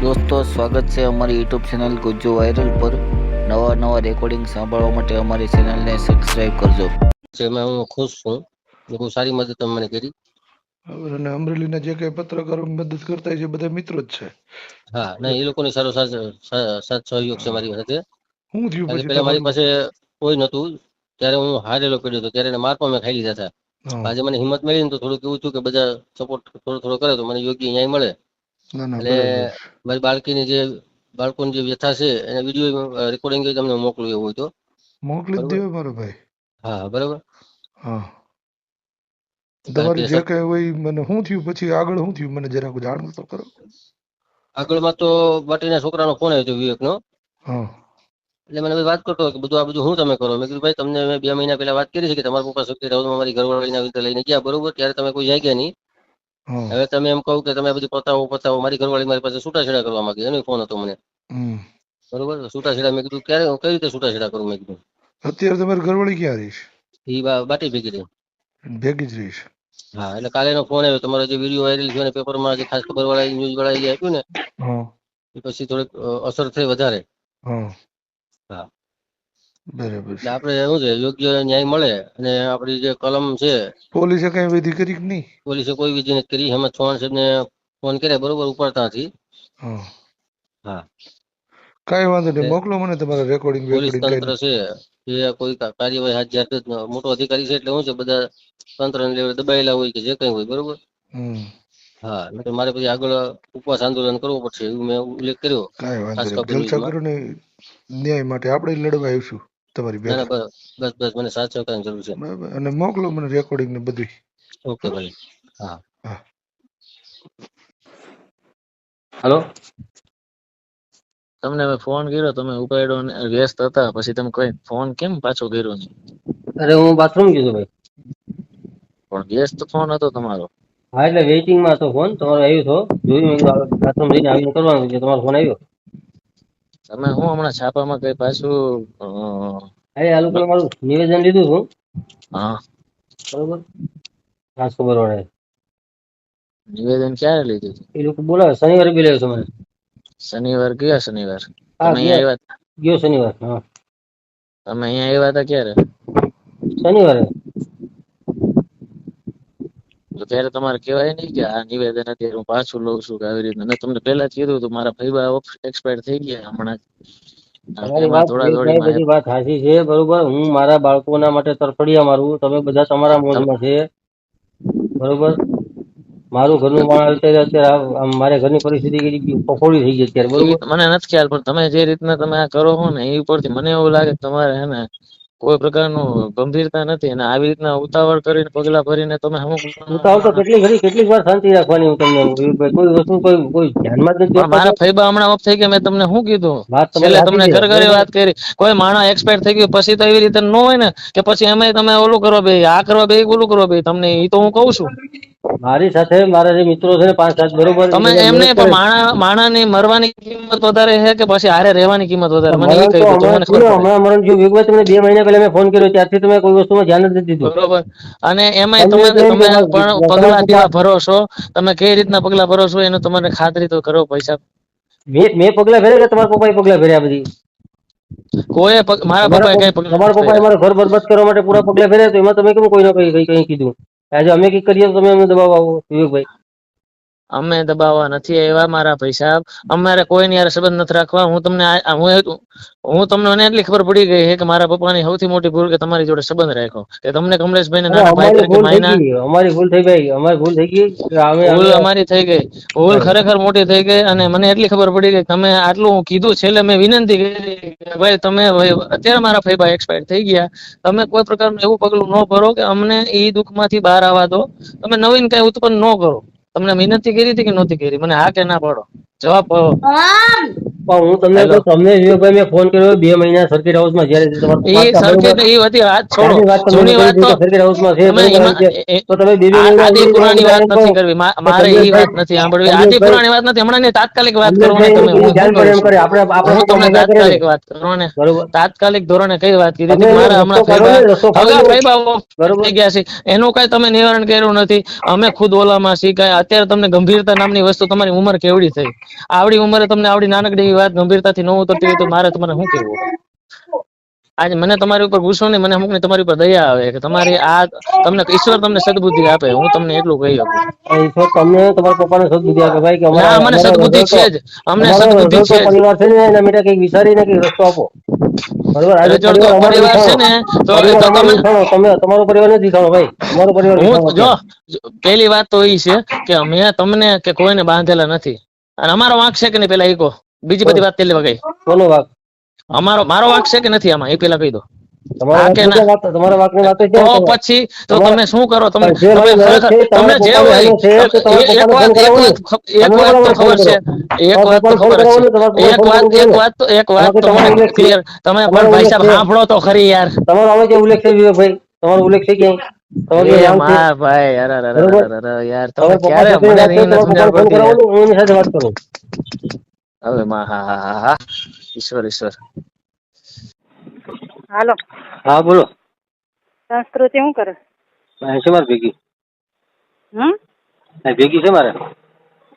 દોસ્તો સ્વાગત છે અમારી યુટ્યુબ ચેનલ ગુજ્જુ વાયરલ પર. નવા નવા રેકોર્ડિંગ સાંભળવા માટે અમારી ચેનલને સબસ્ક્રાઇબ કરજો. જેમાં હું ખુશ છું. બહુ સારી મદદ તમે મને કરી અને અમરેલીના જે કઈ પત્રકારો મદદ કરતા છે બધા મિત્રો જ છે. હા ના એ લોકોની સારો સાથ સહયોગ છે મારી સાથે. હું થયું પછી પહેલા મારી પાસે કોઈ નતું ત્યારે હું હારેલો પડ્યો હતો. ત્યારે એને માર પણ મેં ખાઈ લીધા હતા. આજે મને હિંમત મળી ને તો થોડુંક એવું થયું કે બધા સપોર્ટ થોડો થોડો કરે તો મને યોગ્ય ન્યાય મળે. મારી બાળકીની જે બાળકોની જે વ્યથા છે એના વીડિયો રેકોર્ડિંગ તમને મોકલું એવું હોય તો. મોકલી દેવો મારો ભાઈ. હા બરાબર? હા. તમારી જે કઈ હોય મને શું થયું? પછી આગળ શું થયું? મને જરાક જાણ તો કરો. આગળમાં તો બાટીના છોકરાનો ફોન આવ્યો વિવેકનો. હા. એટલે મને વાત કરતો કે બધું આ બધું શું તમે કરો? મેં કીધું ભાઈ તમને મેં બે મહિના પહેલા વાત કરી છે કે તમારા પપ્પા શક્તિ રાવતમાં મારી ઘરવાળીના વિરુદ્ધ લઈને ગયા બરોબર? ત્યારે તમે કોઈ જાગ્યા નહીં. હા હવે તમે એમ કહો કે તમે બધી પતાવો પતાવો. મારી ઘરવાળી મારી પાસે છૂટાછેડા કરવા માંગી એનો ફોન હતો મને. બરોબર? છૂટાછેડા મેં કીધું ક્યારે કઈ રીતે છૂટાછેડા કરું? મેં કીધું. અત્યારે તમારી ઘરવાળી ક્યાં રહીશ એ બાટી ભેગી રહી. ભેગી જ રહીશ હા એટલે કાલે એનો ફોન આવ્યો. તમારો જે વીડિયો વાયરલ થયો ને પેપરમાં જે ખાસ ખબર વાળા ન્યૂઝ વાળા આપ્યું ને એ પછી થોડીક અસર થઈ વધારે. હા. બરાબર એટલે આપણે શું છે યોગ્ય ન્યાય મળે અને આપણી જે કલમ છે પોલીસે કઈ વિધિ કરી કે નહીં? પોલીસે કોઈ વિધિ નથી કરી. હેમંત ચૌહાણ સાહેબને ફોન કર્યા બરોબર ઉપાડતા નથી હા. હા. કઈ વાંધો નહીં મોકલો મને તમારા રેકોર્ડિંગ પોલીસ તંત્ર છે એ કોઈ કાર્યવાહી હાથ જ્યારે મોટો અધિકારી છે એટલે શું છે બધા તંત્ર લેવલે દબાયેલા હોય કે જે કઈ હોય બરોબર? હા એટલે મારે પછી આગળ ઉપવાસ આંદોલન કરવું પડશે એવું મેં ઉલ્લેખ કર્યો જલસા કરો ને ન્યાય માટે આપણે લડવા આવીશું. તમારી ના ના બસ બસ મને સહકારની જરૂર છે. બરાબર. અને મોકલો મને રેકોર્ડિંગ ને બધું ઓકે ભાઈ હા. હા. હલો? તમને મેં ફોન કર્યો તમે ઉપાડ્યો ને વ્યસ્ત હતા પછી તમે કઈ ફોન કેમ પાછો કર્યો નહીં? અરે હું બાથરૂમ કીધું ભાઈ. પણ વ્યસ્ત ફોન હતો તમારો. હા એટલે વેઇટિંગમાં હતો ફોન તમારો આવ્યો હતો જોયું બાથરૂમ જઈને આવીને કરવાનું છે તમારો ફોન આવ્યો? તમે હું હમણાં છાપામાં કઈ પાછું અરે આ લોકોએ મારું નિવેદન લીધું હતું. હા. બરોબર? ખાસ ખબર વાળા નિવેદન ક્યારે લીધું હતું? એ લોકો બોલાવે શનિવારે બી લેવો મને. શનિવાર ગયા શનિવાર? તમે અહીંયા આવ્યા ગયો શનિવાર હા. તમે અહીંયા આવ્યા હતા ક્યારે? શનિવારે. ત્યારે તમારે કહેવાય નહીં કે આ નિવેદન અત્યારે હું પાછું લઉં છું કે આવી રીતે. મેં તમને પહેલા જ કીધું હતું મારા ભાઈબા એક્સપાયર થઈ ગયા હમણાં વાત બધી સાચી છે બરોબર. હું મારા બાળકોના માટે તરફડિયા મારું તમે બધા તમારા મોજમાં છે. બરોબર? મારું ઘરનું માણસ અત્યારે મારે ઘરની પરિસ્થિતિ કફોડી થઈ ગઈ અત્યારે બરોબર? મને નથી ખ્યાલ પણ તમે જે રીતના તમે આ કરો છો ને એ ઉપરથી મને એવું લાગે તમારે હે ને કોઈ પ્રકારનું ગંભીરતા નથી અને આવી રીતના ઉતાવળ કરીને પગલા ભરીને તમે અમુક ઉતાવળ તો કેટલી ઘડી કેટલીક વાર શાંતિ રાખવાની હું તમને કોઈ વસ્તુ કોઈ કોઈ ધ્યાનમાં જ નથી મારા. ફૈબા હમણાં ઓફ થઈ ગયા મેં તમને શું કીધું? સાચી તમને ઘર ઘરે વાત કરી. કોઈ માણસ એક્સપાયર થઈ ગયું પછી તો એવી રીતે ન હોય ને કે પછી એમાંય તમે ઓલું કરવા બે આ કરવા બે ઓલું કરવા બે તમને એ તો હું કહું છું. મારી સાથે મારા જે મિત્રો છે પાંચ સાત બરોબર તમે એમને પણ માણા માણાની મરવાની કિંમત વધારે છે કે પછી હારે રહેવાની કિંમત વધારે? મને એ કહી દો હમણાં મને ને, મરણ જો વિગત તમને બે મહિના પહેલા મેં ફોન કર્યો ત્યારથી તમે કોઈ વસ્તુમાં ધ્યાન જ નથી દીધું. બરોબર. અને તમે એમ કે તમે પણ પગલા કેવા ભરો છો? તમે કઈ રીતના પગલા ભરો છો? એનું તમારે ખાતરી તો કરો પૈસા. મેં મેં પગલા ભર્યા કે તમારા પપ્પાએ પગલા ભર્યા બધી? કોઈ મારા તમારા પપ્પાએ કઈ પગલા તમારા પપ્પાએ મારા ઘર બરબાદ કરવા માટે પૂરા પગલા ભર્યા? તો એમાં તમે કેમ કઈ કઈ કઈ કીધું? આજે અમે કઈ કરીએ તો તમે અમને દબાવ આવો. વિવેકભાઈ. અમે દબાવવા નથી આવ્યા મારા પૈસા. અમારે કોઈની યાર સંબંધ નથી રાખવા. હું તમને હું હું તમને મને એટલી ખબર પડી ગઈ છે કે મારા પપ્પાની સૌથી મોટી ભૂલ કે તમારી જોડે સંબંધ રાખ્યો. કે તમને કમલેશભાઈ નાના ભાઈ અમારી તરીકે ભૂલ થઈ માયના ગઈ. અમારી ભૂલ થઈ ગઈ. અમારી ભૂલ થઈ ગઈ. ભૂલ અમારી થઈ ગઈ. ભૂલ ખરેખર મોટી થઈ ગઈ અને મને એટલી ખબર પડી ગઈ તમે આટલું હું કીધું છેલ્લે મેં વિનંતી કરી કે ભાઈ તમે અત્યારે મારા ભાઈ એક્સપાયર થઈ ગયા. તમે કોઈ પ્રકારનું એવું પગલું ન ભરો કે અમને એ દુઃખમાંથી બહાર આવવા દો. તમે નવીન કઈ ઉત્પન્ન ન કરો. તમને વિનંતી કરી હતી કે નહોતી કરી? મને હા કે ના પાડો? જવાબ પણ હું તમને હેલો. તમને વિવેકભાઈ મેં ફોન કર્યો બે મહિના સર્કિટ હાઉસમાં જ્યારે તમારા એ સર્કિટ એ બધી વાત છોડો. ત્યાંની વાત તમને જૂની વાત તો સર્કિટ હાઉસમાં છે, તમે બરોબર એમાં છે. તો તમે બે બે આ- મહિના આદિ સુધી પુરાણી વાત નથી કરવી. મારે એ વાત નથી સાંભળવી. આદિ પુરાણી વાત નથી. હમણાં તાત્કાલિક વાત કરો ને તમે હું ધ્યાન શું એમ કરે. આપણે આપણે તમને તાત્કાલિક વાત કરો ને તાત્કાલિક ધોરણે કઈ વાત કીધી હતી મારા હમણાં બરોબર. ગયા છે. એનું કઈ તમે નિવારણ કર્યું નથી. અમે ખુદ ઓલામાં શીખાય અત્યારે તમને ગંભીરતા નામની વસ્તુ તમારી ઉંમર કેવડી થઈ? આવડી ઉંમરે તમને આવડી નાનકડી વાત ગંભીરતાથી ન ઉતરતી હોય તો મારે તમારે શું કહેવું? આજે મને તમારી ઉપર ગુસ્સો નહીં મને અમુક તમારી ઉપર દયા આવે કે તમારી આ તમને ઈશ્વર તમને સદબુદ્ધિ આપે હું તમને એટલું કહી શકું. ઈશ્વર તમને તમારા પપ્પાને સદબુદ્ધિ આપે ભાઈ કે ના અમારા- મને અમારા સદબુદ્ધિ છે જ અમને સદબુદ્ધિ છે પરિવાર છે ને એના માટે કંઈક વિચારીને કંઈક રસ્તો આપો. બરોબર? આજે પરિવાર છે ને તો તમે તમે તમારો પરિવાર નથી વિખાણો ભાઈ. તમારો પરિવાર હું જો પહેલી વાત તો એ છે કે મેં તમને કે કોઈને બાંધેલા નથી. અને અમારો વાંક છે કે નહીં પેલા એ કહો. બીજી બધી વાત પેલી વગઈ કોનો વાંક? અમારો મારો વાંક છે કે નથી આમાં? એ પેલા કહી દો? પછી તો તમે શું કરો? તમે જે તમને જે હોય એક વાત એક વાત એક વાત તો ખબર છે. એક વાત તો ખબર છે. એક વાત એક વાત તો એક વાત તો મને ક્લિયર તમે પણ ભાઈ સાહેબ સાંભળો તો ખરી યાર. તમારો આવે છે ઉલ્લેખ છે વિવેકભાઈ તમારો ઉલ્લેખ છે. ભાઈ. અરે અરે યાર તમે ક્યારે મને નહીં પડતી કરાવો યાર. ને, હું એની સાથે વાત કરું હવે માં હા હા હા હા ઈશ્વર ઈશ્વર હાલો હા બોલો સંસ્કૃતિ શું કરે અહીં છે મારે ભેગી હમ અહીં ભેગી છે મારે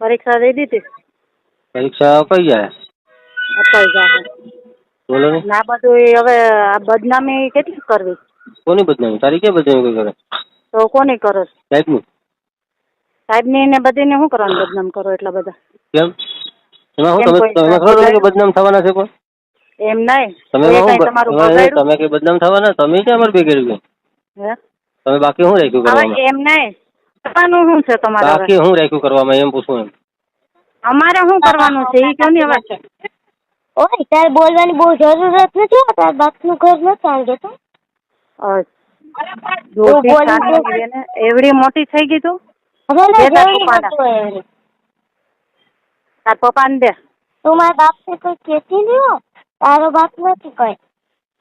પરીક્ષા દઈ દીધી પરીક્ષા અપાઈ જાય અપાઈ જાય બોલો ને ના બધું એ હવે આ બદનામી કેટલી કરવી કોની બદનામી તારી ક્યાં બદનામી કોઈ કરે તો કોની કરો છો? સાહેબની સાહેબની ને બધીને શું કરવાનું બદનામ કરો એટલા બધા કેમ એમાં હું તમે તમે ખબર કે બદનામ થવાના છે પણ એમ નહીં. તમે કોઈ કાંઈ તમારું તમે કે બદનામ થવાના? તમે કે અમારે ભેગી રહ્યું તમે બાકી શું રાખ્યું કરવામાં? એમ નહીં. કરવાનું શું છે તમારે બાકી હું રાખ્યું કરવામાં? એમ પૂછું એમ. અમારે શું કરવાનું છે? એ કોની વાત છે? ઓય તાર બોલવાની બહુ જરૂરત નથી હો, તાર બાપનું ઘર નથી આવડે તો ને, એવડી મોટી થઈ ગઈ તું? ને તાર જલ્દી પપ્પાના. કરતો હોય એવડી. તાર પપ્પાને દે તું મારા બાપને કોઈ કહેતી નહીં હો તારો બાપ નથી કોઈ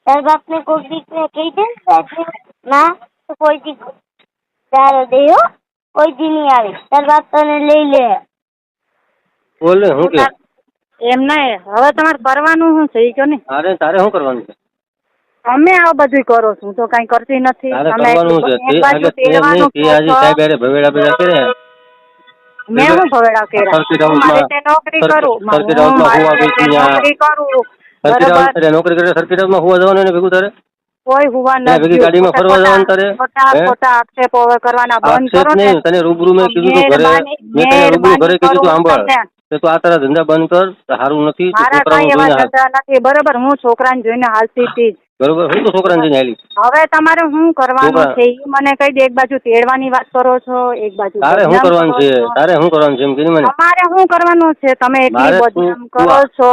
તારા બાપને કોઈક દીકરે કહી દે ને સાહેબને, ના તો કોઈ દી તારો દે હો કોઈ દી નહીં આવે તારા બાપ તને લઈ લે બોલ ને શું કે એમ નહીં હવે તમારે કરવાનું શું છે એ કયો ને તારે તારે શું કરવાનું છે અમે આ બધું કરો છો હું તો કઈ કરતી નથી તારે તમે કરવાનું છે તે એક બાજુ એટલે તે એમ નહીં તેડવાનું કે આજે કહો છો. સાહેબ હારે ભવેડા ભેગા કર્યા મેં હું ભવેડા કર્યા? નોકરી કરું. નોકરી કરું. નોકરી કરે સર્કિટ હાઉસમાં હોવા જવાનું એને ભેગું તારે? કોઈ હુવા ત્યાં ભેગી ગાડીમાં ફરવા જવાનું તારે? ખોટા આક્ષેપો હવે કરવાના બંધ કરો ને. નહીં તને રૂબરૂ મેં કીધું તું ઘરે. મેં તને રૂબરૂ ઘરે કીધું તું સાંભળ. કરું કે આ તારા ધંધા બંધ કર સારું નથી જોઈને નથી. બરોબર હું છોકરાને જોઈને હાલતી હતી. બરોબર? હું તો છોકરાને જઈને હાલી હવે તમારે શું કરવાનું છે? એ મને કહી દે એક બાજુ તેડવાની વાત કરો છો એક બાજુ તારે શું કરવાનું છે? તારે શું કરવાનું છે? એમ કીધું મને? તમારે શું કરવાનું છે? તમે એટલી બદનામ કરો છો.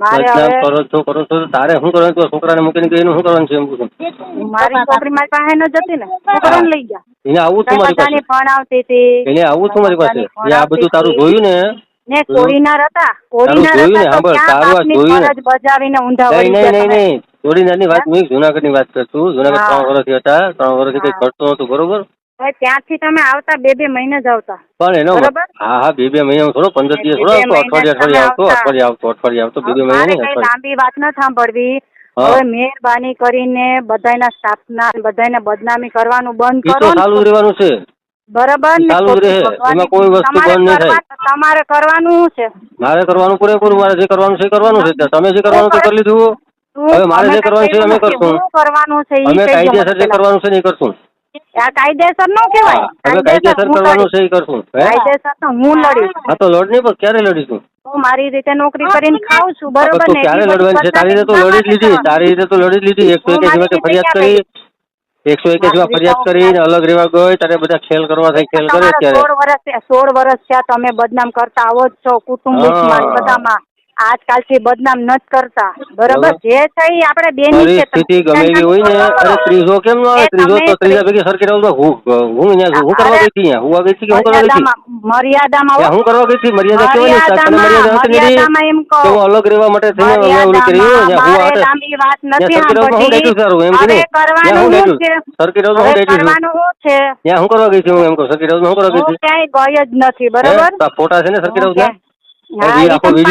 મારે હવે કરો છો કરો છો તારે શું કરવાનું તું છોકરાને મૂકીને ગઈ એનું શું કરવાનું છે? એમ પૂછું. મારી છોકરી મારી પાસે ન જતી ને. છોકરાને લઈ ગયા. એને આવું છું મારી પાસે ભણાવતી હતી? એને આવું છું મારી પાસે. એ આ બધું તારું જોયું ને ને કોડીનાર હતા. કોડીનાર હતા સાંભળ, તારું આ જોયું ને. બજાવીને ઊંધા વળી નહીં નહીં. જોડીનારની વાત હું. જુનાગઢની વાત કરતું જુનાગઢ ત્રણ વર્ષથી હતા. ત્રણ વર્ષથી કઈ. કરતો નતું બરોબર? ત્યાંથી તમે આવતા બે બે મહિને જ આવતા. પણ એનો હા હા બે બે મહિના થોડો પંદર દિવસ થોડો અઠવાડિયે અઠવાડિયે આવતો. અઠવાડિયે આવતો અઠવાડિયે આવતો બે બે મહિના લાંબી વાત ન સાંભળવી. હવે મહેરબાની કરીને બધાના સ્થાપના બધાને બદનામી કરવાનું બંધ કરો ચાલુ રહેવાનું છે. બરાબર ચાલુ રહે. એમાં કોઈ વસ્તુ બંધ નહીં થાય. તમારે કરવાનું છે? મારે કરવાનું પૂરેપૂરું મારે જે કરવાનું છે કરવાનું છે. તમે જે કરવાનું તો કરી લીધું. હવે મારે જે કરવાનું છે અમે કરશું. કરવાનું છે અમે કહી દો મને કાયદેસર જે કરવાનું છે એ કરશું. આ કાયદેસર નો કહેવાય. હવે કાયદેસર કરવાનું છે એ કરશું કાયદેસર તો હું લડીશ હા તો લડ પણ ક્યારે લડીશું? હું મારી રીતે નોકરી કરીને ખાઉં છું બરોબર ને? ક્યારે લડવાની છે? તારી રીતે તો લડી જ લીધી. તારી રીતે તો લડી જ લીધી. એકસો એક રીતે ફરિયાદ કરી. એકસો એક જેવા ફરિયાદ કરી અલગ રેવા ગઈ તારે બધા ખેલ કરવા થઈ ખેલ કરે અત્યારે. સોળ વર્ષ સોળ વર્ષ થયા તમે બદનામ કરતા આવો જ છો કુટુંબ બધામાં. આજકાલથી બદનામ નથી કરતા. બરોબર. જે છે આપણે બેની છે સ્થિતિ ગમે એવી હોય ને અરે ત્રીજો કેમ ન આવે? ત્રીજો તો ત્રીજા ભેગી સરખી રહું તો હું હું અહીંયા હું કરવા ગઈ હતી હું ગઈ હતી કે હું કરવા ગઈ હતી મર્યાદામાં હો. કરવા ગઈ હતી મર્યાદા કેવાની તને મર્યાદા હતી મર્યાદામાં એમ કહો. તો અલગ રહેવા માટે થઈને મેં ઓલું કર્યું મર્યાદામાં હું હાટે લાંબી વાત નથી. ડેટ્યું સારું એમ કે કરવાનું છે? સરખી રહું હું છું. કરવાનું છે? ત્યાં હું કરવા ગઈ હતી હું એમ કહું. સરખી રહું હું કરવા ગઈ હતી ક્યાંય ગઈ જ નથી? બરોબર? ફોટા છે ને સરખી રહું ત્યાં હા, એ આખો તો છે?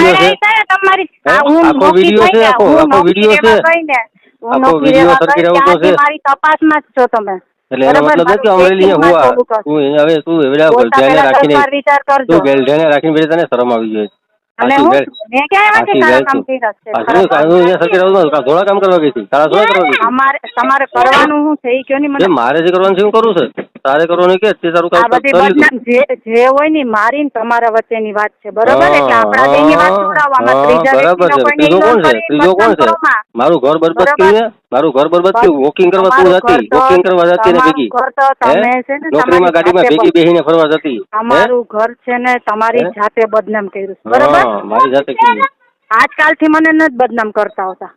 તમારી હે? આ હું આખો નોકરી છે? આખો- આખો નોકરી છે? રહેવા ગઈ ને, હું આખો નોકરી વીડિયો રહેવા સરખી ગઈ રહેવું તો ત્યાંથી છે. મારી તપાસમાં જ છો તમે એટલે એનો મતલબ કે અમરેલી checking માં અહીંયા ચાલુ કર. હું તું હવે તું એવડા બોલતા રાખીને દસ વાર વિચાર કરજો તું બેલ રાખીને બેઠી તને શરમ આવી જોઈએ અને હું મેં ક્યાં એવા કામ તું કર્યા છે? આ ખરાબ શું કામ? હું અહીંયા સરખી રહું છું. કાં ધોળા કામ કરવા ગઈ હતી તારા કરવા અમારે તમારે કરવાનું શું છે ઈ કયો ની મને મારે જે કરવાનું છે હું કરું છું તારે કરવાનું કે તે તારું આ કામ બધી કરી લીધું બદનામ જે જે હોય ને મારી ને તમારા વચ્ચેની વાત છે. બરોબર એટલે આપણા બેની વાત છોડાવવામાં હા, ત્રીજા બરાબર વ્યક્તિનો છે. કોઈને ત્રીજો કોણ છે? ત્રીજો કોણ બદનામ છે કરવામાં. મારું ઘર બરબાદ બરાબર. ને મારું ઘર બરબાદ કર્યું વોકિંગ કરવા તું તમારું જતી? ઘર તો- વોકિંગ કરવા જતી ને તમારું ભેગી? ઘર તો તમે છે ને નોકરીમાં તમારી ગાડીમાં જાતે ભેગી બેહીને ફરવા જતી? હે? અમારું ઘર છે ને તમારી હે? જાતે બદનામ કર્યું છે. બરોબર? હા, મારી જાતે કર્યું. આજકાલથી મને નથી બદનામ કરતા હોતા.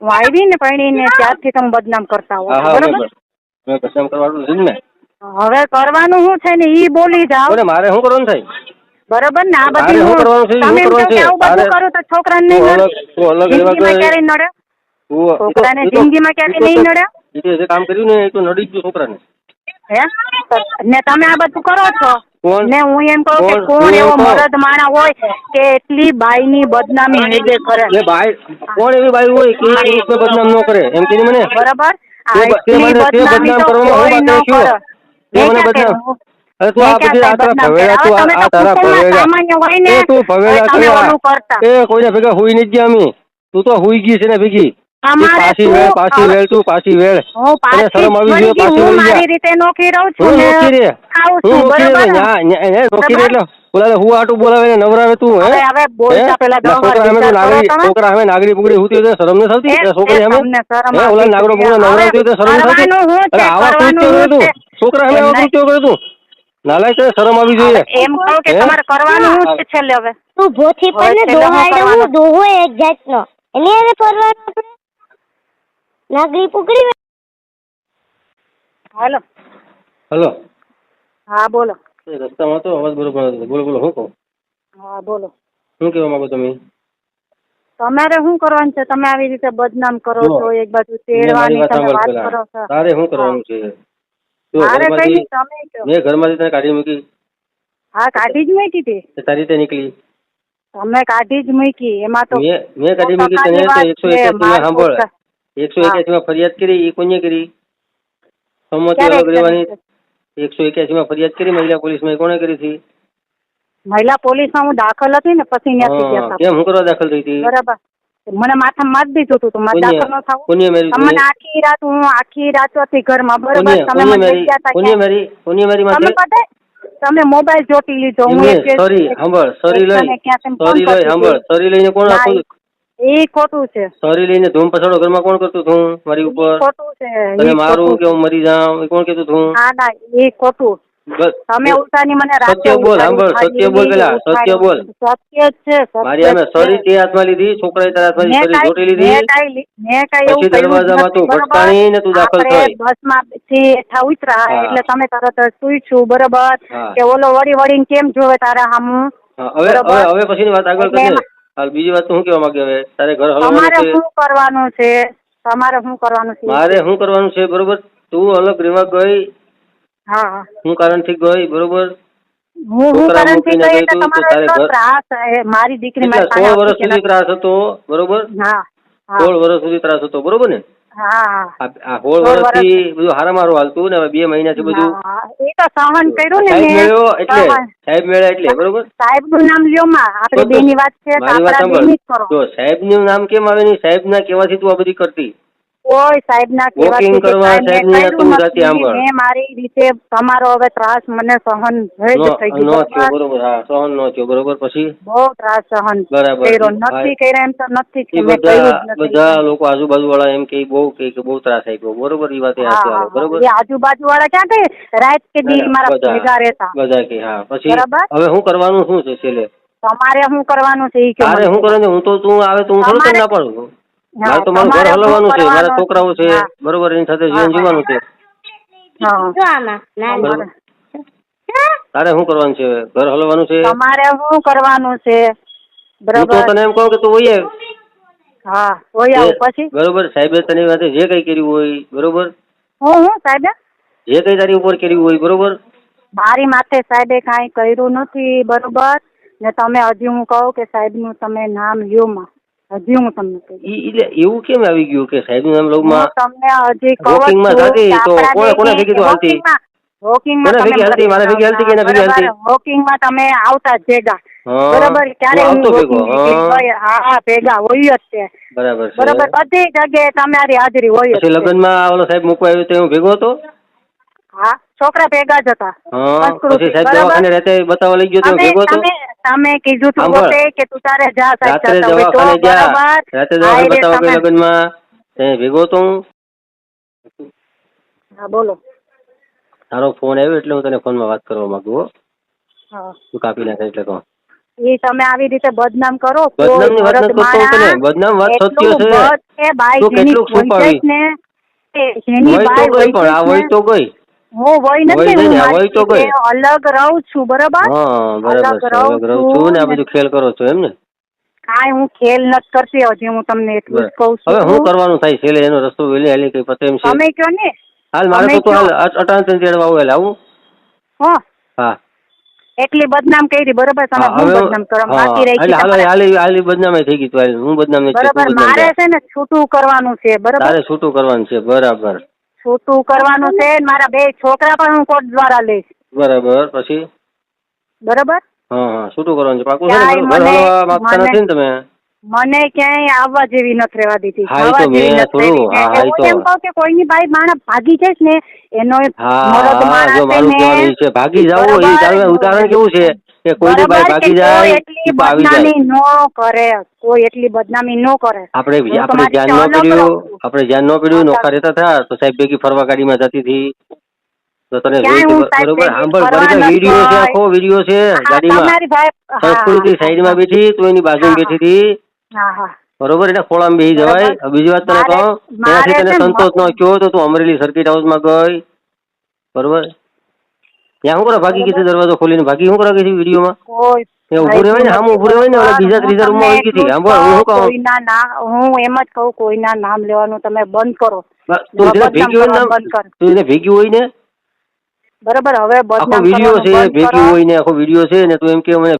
હું આવી ને પરણીને ત્યારથી તમે બદનામ કરતા હો હા હા બરોબર? મેં કસમ કરવાનું છે ને. હવે કરવાનું શું છે ને? ઈ બોલી જાવ મારે શું કરવાનું થાય? બરોબર ને? આ બધી શું કરવાનું છે? તમે એમ કે કરવાનું છે? આવું બધું કરો તો છોકરાને નહીં નડે? જિંદગીમાં. ક્યારેય નડે? છોકરાને જિંદગીમાં ક્યારેય નહીં નડે? એ જે કામ કર્યું ને એ તો નડી ગયું છોકરાને. હે? ને તમે આ બધું કરો છો? ને હું એમ કહું કે કોણ? એવો મરદ માણા હોય કે એટલી બાઈની બદનામી હેડે કરે એ બાઈ કોણ એવી બાઈ હોય કે બદનામ ન કરે? એમ કીધું મને? બરાબર. તે મને- તે બદનામી કરવામાં હું. છું. તે મને બદનામ- અરે તું આ બધી આ તારા ભવેડા તું આ તો તારા ભવેડા એ ભવેડા. એ કોઈને ભેગા હુઈ નથી ગયા અમે તું તો હુઈ ગઈ છે ને ભેગી પાછી વેળ પાછી વેળ તું પાછી વેળ. હું તને શરમ આવી પાછી હું વળી મારી રીતે નોખી રહું છું ને નોખી ખાઉં છું નોખી ને? ન્યા- ન્યા- એને નોખી એટલે. બોલાવે હું આટું બોલાવે ને નવરાવે તું હે? હવે બોલતા હે? ના, છોકરા નાગરી. છોકરા નાગરી તો શરમ એ- એ છોકરી હે? ઓલા નાગરો. નવરાવતી તો શરમ નથી આવતી કરવાનું શું છે? અરે આવા કૃત્યો કરે તું? છોકરા સામે આવા કૃત્યો કરે તું? નાલાયક શરમ આવી જોઈએ. એમ કહું કે તમારે કરવાનું શું છે છેલ્લે હવે? તું ભોથી પર ને હું દોહાડે હું દોહો એક જાતનો. એની હારે ફરવાનું આપણે નાગરી પુકડી હેલો. હેલો. હા બોલો. એ રસ્તામાં તો અવાજ બરોબર નથી બોલો બોલો હું કહું? હા બોલો. શું કહેવા માંગો તમે? તમારે શું કરવાનું છે? તમે આવી રીતે બદનામ કરો છો એક બાજુ તેડવાની તમે વાત કરો. છો. તારે શું કરવાનું છે? તારે કઈ નહીં તમે કહો. મેં ઘરમાંથી તને કાઢી મૂકી. હા કાઢી જ મૂકી હતી? તે તારી રીતે નીકળી. તમે કાઢી જ મૂકી. એમાં તો મેં મેં કાઢી મૂકી તને તો એકસો માં સાંભળ. એકસો એક્યાસી માં ફરિયાદ કરી એ કોને કરી? રહેવાની કરી? એકસો એક્યાસી માં ફરિયાદ કરી મહિલા પોલીસમાં કોને કરી હતી? મહિલા પોલીસમાં હું દાખલ હતી ને પછી કેમ? હું કરવા દાખલ થઈ હતી? બરાબર. મને માથા મારી દીધું હતું મારે દાખલ ન થવું. તમને આખી રાત હું આખી રાત હતી ઘરમાં બરોબર? તમે મને ગયા હતા કોને મારી? કોને મારી તમે મોબાઈલ જોટી લીધો હું સોરી સરી સાંભળ સોરી લઈ સરી લઈ સાંભળ હતી. લઈને કોણ એ ખોટું છે. સોરી લઈને ધૂમ પછાડો ઘરમાં કોણ કરતું હતું? મારી ઉપર? ખોટું છે. અને મારું કે હું મરી જાઉં એ કોણ કહેતું હતું? ના ના એ ખોટું. તમે ઉલટાની મને સત્ય બોલ, સાંભળ, સત્ય બોલ પેલા, સત્ય બોલ. સત્ય છે મારી અમે સોરી તે હાથમાં લીધી છોકરાએ તારા હાથમાં સોરી જોટી લીધી? મેં કાંઈ એવું દરવાજામાં તું ભટકાણી ને તું દાખલ થઈ. બસમાંથી એઠા ઉતરા એટલે તમે તરત સુઈ છું બરોબર. કે ઓલો વળી વળીને કેમ જોવે તારા હામું? હવે હવે હવે પછીની વાત આગળ એમાં- હાલ બીજી વાત હું કહેવા માંગે હવે? તારે ઘર હલવાનું તમારે છે શું કરવાનું છે? તમારે શું કરવાનું છે? મારે શું કરવાનું છે બરોબર? તું અલગ રહેવા ગઈ. હા. હા હું કારણથી ગઈ બરોબર? હું હું છોકરા કરણથી મૂકીને ગઈ ગઈ એટલે તું તો તમારો તારે એટલો ઘર- ત્રાસ છે. મારી દીકરી કેટલા મારી સોળ પાસે વર્ષ સુધી ત્રાસ હતો બરોબર? ના. હા. સોળ વર્ષ સુધી ત્રાસ હતો બરોબર ને? હા હા આ હોળ વર્ષથી બધું હારામ હાલતું ને હવે બે મહિનાથી બધું એ તો સહન કર્યું ને સાહેબ એટલે સાહેબ મેળ્યા એટલે બરોબર? સાહેબનું નામ લ્યો માં. આપણે બેની વાત છે તો સાહેબનું નામ કેમ આવે નહીં? સાહેબ ના કેવાથી તું આ બધી કરતી. કોઈ સાહેબ ના કરવા જાતિ. મેં મારી રીતે તમારો હવે ત્રાસ મને સહન જ નો નો થયો બરોબર. હા સહન નો થયો બરોબર પછી? બહુ ત્રાસ સહન. કર્યો. નથી કર્યા એમ તો નથી કે મેં બધા લોકો આજુબાજુ વાળા એમ કે બહુ કે કે બહુ ત્રાસ આપ્યો. બરોબર એ વાત બરોબર? એ આજુબાજુ વાળા ક્યાં કે? રાત કે દી મારા ભેગા રહેતા. બધા કે હા પછી બરાબર. હવે હું કરવાનું શું છે છેલ્લે? તમારે શું કરવાનું છે? એ કે અરે હું કરે હું તો તું આવે તો હું થોડું ના પાડું. મારે તો મારું ઘર હલવાનું છે મારા છોકરાઓ છે બરોબર એની સાથે જીવન જીવવાનું છે. ના બરોબર. તારે શું કરવાનું છે? ઘર હલવાનું છે? તમારે શું કરવાનું છે? તો તને એમ કહું કે તું ઓઈએ હા ઓઈ આવ. પછી? બરોબર સાહેબે તને વાતે જે કઈ કર્યું હોય બરોબર? હું હું સાહેબ? જે કઈ તારી ઉપર કર્યું હોય બરોબર? મારી માથે સાહેબે કાંઈ કર્યું નથી બરોબર? ને તમે હજી હું કહું કે સાહેબનું તમે નામ લ્યો માં. હજી હું તમને કહું ઈ એટલે એવું કેમ આવી ગયું કે સાહેબ નામ લઉં માં તમને હજી કહું માં કે તો કોણે કોને ભેગી તો હાલતી? વોકિંગમાં તમે ભેગી હાલતી? મારે ભેગી હાલતી કે ના ભેગી હાલતી? બરાબર. વોકિંગમાં તમે આવતા ભેગા હા. ક્યારે હું ભેગો. હોય જ છે બરાબર બરાબર બધી જગ્યાએ તમારી હાજરી હોય પછી લગ્નમાં ઓલો સાહેબ મૂકવા આવ્યો તો હું ભેગો હતો હા છોકરા ભેગા જ હતા પછી સાહેબ દવાખાને રહેતે બતાવવા લઈ ગયો તો ભેગો હતો તમે કીધું તું સાંભળ. પોતે કે તું તારે જા સાહેબ રાત્રે હોય તો દવાખાને ગયા. બરાબર. રાતે હા, દવાખાને એટલે બતાવવા ગયો તમે- લગ્નમાં. ત્યાં ભેગો તો હું. હા બોલો. તારો ફોન આવ્યો એટલે હું તને ફોનમાં વાત કરવા માંગુ હો. હા. તું કાપી નાખે એટલે કહું. એ તમે આવી રીતે બદનામ કરો. બદનામની વાત કોઈ નથી કરતો હું તને. બદનામ વાત સત્ય એટલું છે. બસ છે બાઈ તું જેની કેટલુંક હોય છુપાવી? ને એ જેની વય તો બાઈ ગઈ પણ આ હોય તો ગઈ. હું વય નથી હું વય તો ગઈ. અલગ રહું છું બરાબર? હા બરાબર અલગ રહું છું ને આ બધું ખેલ કરો છો એમ ને? કાંઈ હું ખેલ નથી કરતી હજી હું તમને એટલું જ કહું હવે હું શું કરવાનું થાય છે એનો રસ્તો વેલી હાલી કઈ પતે એમ છે? તમે કયો ને? હાલ મારે તો હાલ અટાણ તન તેડવા આવું એટલે આવું? હો. હા. એટલી બદનામ કરી બરાબર? તમે હું બદનામ કરવા બાકી રહી ગઈ હાલ. હાલી હાલી બદનામી થઈ ગઈ તો. હું બદનામ થયો, બરાબર મારે છે ને છૂટું કરવાનું છે બરાબર? તારે છૂટું કરવાનું છે બરાબર. છૂટું કરવાનું છે ને મારા બે છોકરા પણ હું કોર્ટ દ્વારા લઈશ. બરાબર પછી? બરાબર? હા હા છૂટું કરવાનું છે. પાકું છે ને ઘર મને- હલવા માંગતા નથી ને તમે? મને ક્યાંય આવવા જેવી નથી રહેવા દીધી. એ જવા નથી રહેવી. એમ કહું કે કોઈની ભાઈ માણસ ભાગી જાય છે ને એનો મરદ માણસ છે ભાગી જાવ એ ઉદાહરણ કેવું છે? કે કોઈની બાઈ બરાબર ભાગી જાય એટલી તો જાય. બદનામી નો કરે કોઈ એટલી બદનામી નો કરે. આપણે હું આપણે તમારી ધ્યાન ન પડ્યું આપણે ધ્યાન ન પડ્યું નોખા રહેતા થયા તો સાહેબ ભેગી ફરવા ગાડીમાં જતી હતી. તો તને ક્યાંય સાહેબ બરોબર ભેગી સાંભળ ફરવા નથી વીડિયો છે આખો વીડિયો છે હા, ગાડીમાં. તમારી ભાઈ હા, સંસ્કૃતિ સાઈડમાં બેઠી તું એની બાજુમાં હા, બેઠી હતી. હા હા. બરોબર એટલે ખોળામાં બેસી જવાય. બરાબર. હવે બીજી વાત તને મારે- કહું મારે ત્યાંથી તને ને સંતોષ ન થયો તો તું અમરેલી સર્કિટ હાઉસમાં ગઈ. બરોબર? ત્યાં હું કરે? ભાગી ગઈ દરવાજો ખોલીને? ભાગી હું કરે ગઈ વિડીયોમાં? કોઈ એ રહેવાય ને, આમ ઊભું રહેવાય ને, બીજા હું ત્રીજા રૂમમાં તમને ગઈ હતી. એટલું જ સાંભળ, હું કહું, કહું? કોઈના ના હું એમ જ કહું કોઈના નામ લેવાનું તમે બંધ કરો. તું જેને ભેગી હોય ને બંધ કર. તું એને ભેગી હોય ને બરાબર હવે આખો વીડિયો છે ભેગી હોય ને આખો વીડિયો છે ને તું એમ કે મને